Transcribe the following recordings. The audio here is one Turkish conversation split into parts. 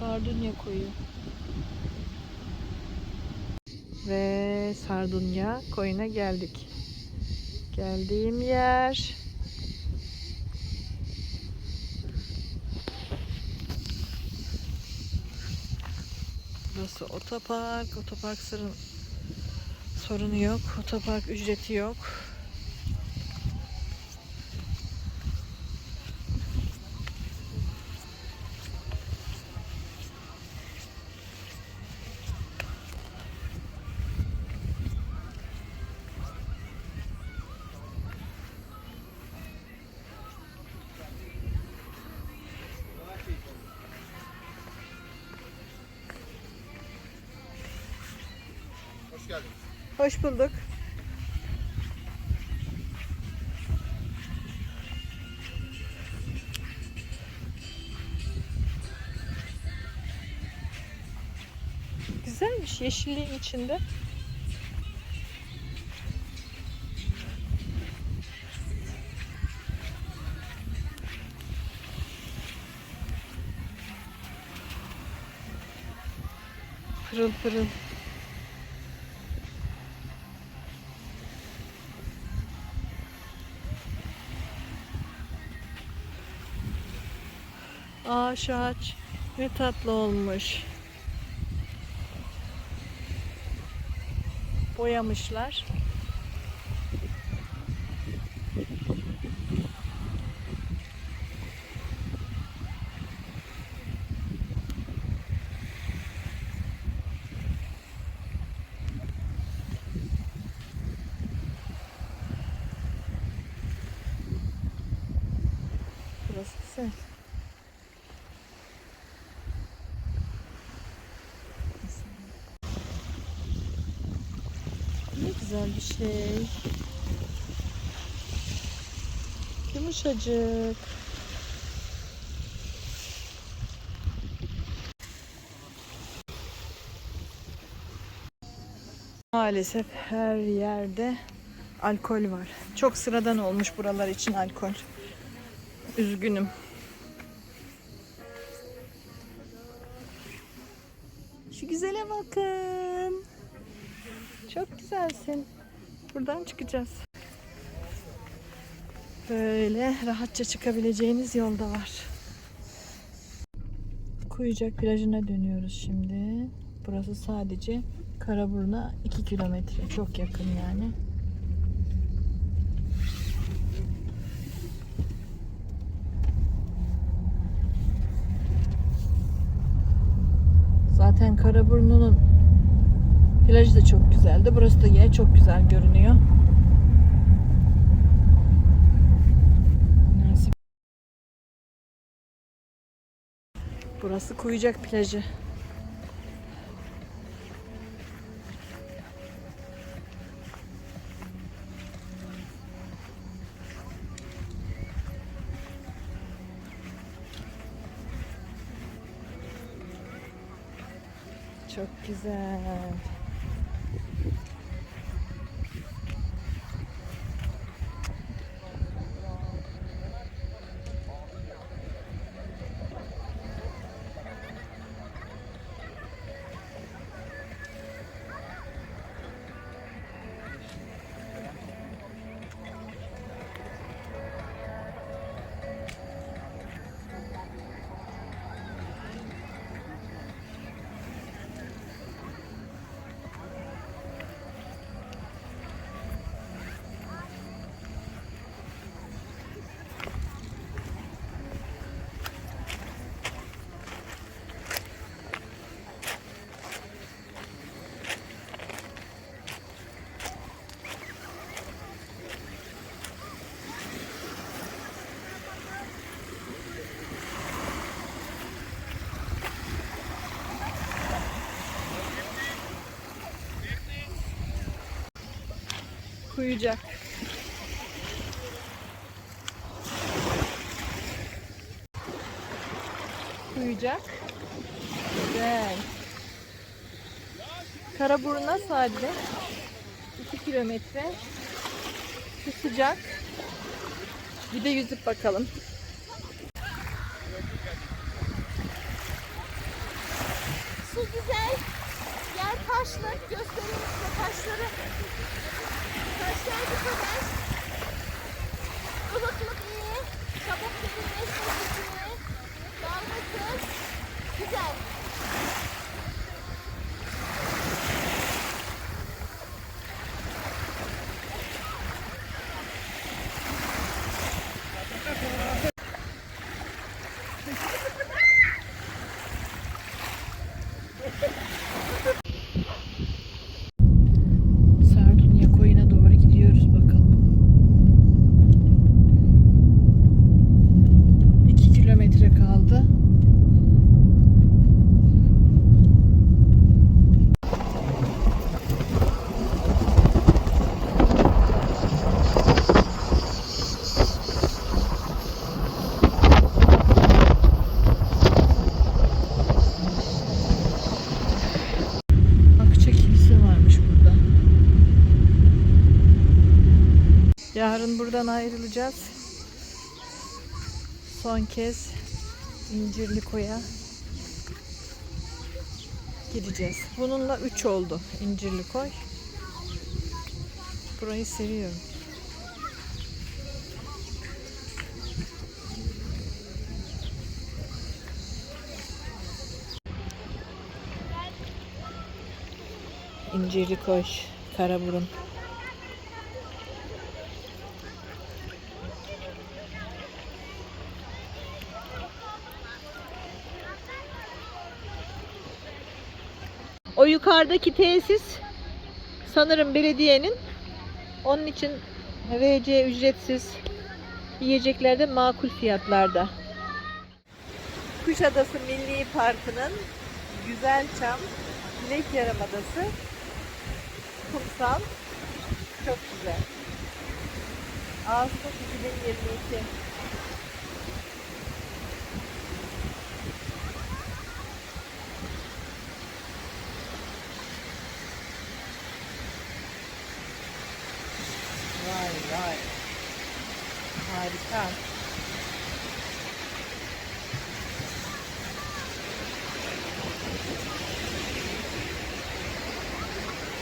Sardunya koyu. Ve Sardunya koyuna geldik. Geldiğim yer. Burası otopark. Otopark sorun, sorunu yok. Otopark ücreti yok. Hoş bulduk. Güzelmiş yeşilliğin içinde. Pırıl pırıl. Ağaç ağaç ne tatlı olmuş. Boyamışlar. Burası güzel. Ne güzel bir şey. Yumuşacık. Maalesef her yerde alkol var. Çok sıradan olmuş buralar için alkol. Üzgünüm. Çok güzelsin. Buradan çıkacağız. Böyle rahatça çıkabileceğiniz yolda var. Kuyucak plajına dönüyoruz şimdi. Burası sadece Karaburun'a 2 kilometre. Çok yakın yani. Zaten Karaburun'un plajı da çok güzeldi. Burası da yine çok güzel görünüyor. Burası Kuyucak plajı. Çok güzel. Kuyucak. Kuyucak. Güzel. Karaburun'a sadece 2 kilometre. Şu sıcak. Bir de yüzüp bakalım. Güzel. Buradan ayrılacağız. Son kez İncirliko'ya gideceğiz. Bununla 3 oldu İncirlikoy. Burayı seviyorum. İncirlikoy, Karaburun. Yukarıdaki tesis sanırım belediyenin. Onun için VC ücretsiz yiyeceklerde makul fiyatlarda. Kuşadası Milli Parkı'nın Güzelçam Dilek Yarımadası kumsal çok güzel. Ağustos 2022 Harika.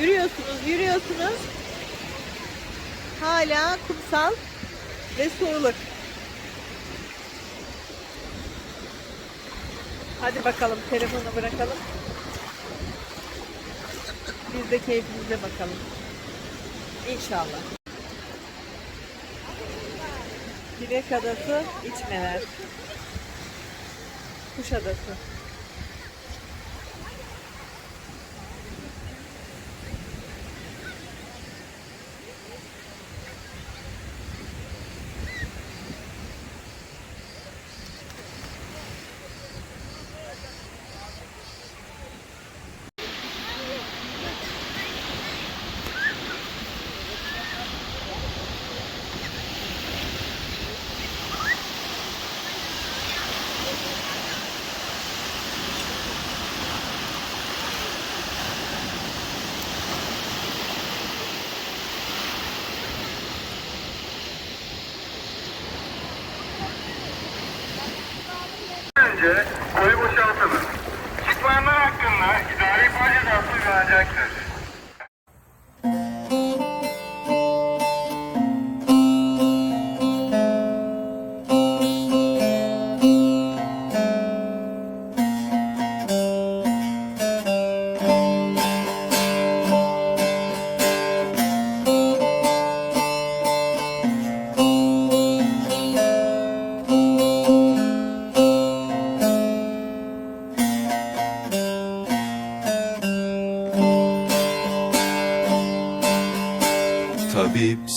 Yürüyorsunuz, yürüyorsunuz. Hala kumsal ve surluk. Hadi bakalım telefonu bırakalım. Biz de keyfimize bakalım. İnşallah. Dilek Adası içmeler. Kuş Adası. good.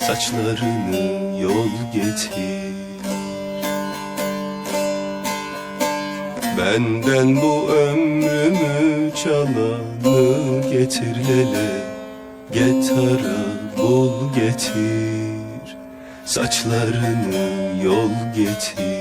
Saçlarını yol getir. Benden bu ömrümü çalanı getir lele Getara bul getir. Saçlarını yol getir